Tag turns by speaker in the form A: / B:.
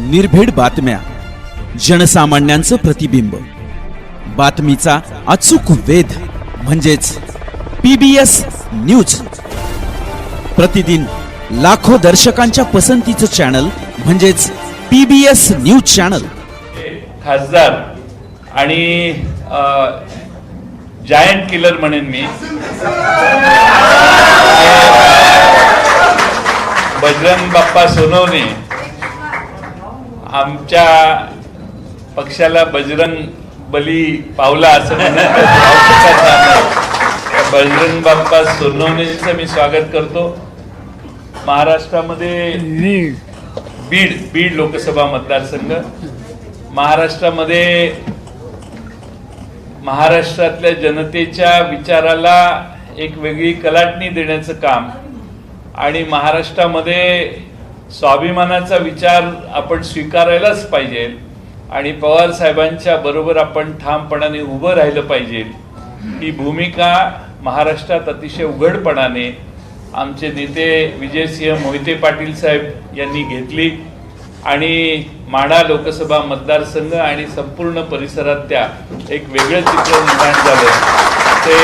A: निर्भीड बातम्या जनसामान्यांचं प्रतिबिंब. बातमीचा अचूक वेध म्हणजेच पीबीएस न्यूज. प्रतिदिन लाखो दर्शकांच्या पसंतीचं चॅनल म्हणजेच पीबीएस न्यूज चॅनल.
B: खासदार आणि जायंट किलर म्हणेन मी. बजरंग बाप्पा सोनवणे आमच्या पक्षाला बजरंग बली पावला असं म्हणण्यात बजरंग बाप्पा सोनवणेचं मी स्वागत करतो. महाराष्ट्रामध्ये बीड बीड लोकसभा मतदारसंघ. महाराष्ट्रामध्ये महाराष्ट्रातल्या जनतेच्या विचाराला एक वेगळी कलाटणी देण्याचं काम आणि महाराष्ट्रामध्ये स्वाभिमानाचा विचार आपण स्वीकारायलाच पाहिजे आणि पवार साहेबांच्या बरोबर आपण ठामपणाने उभं राहिलं पाहिजे. ही भूमिका महाराष्ट्रात अतिशय उघडपणाने आमचे नेते विजयसिंह मोहिते पाटील साहेब यांनी घेतली आणि माढा लोकसभा मतदारसंघ आणि संपूर्ण परिसरात त्या एक वेगळं चित्र निर्माण झालं. ते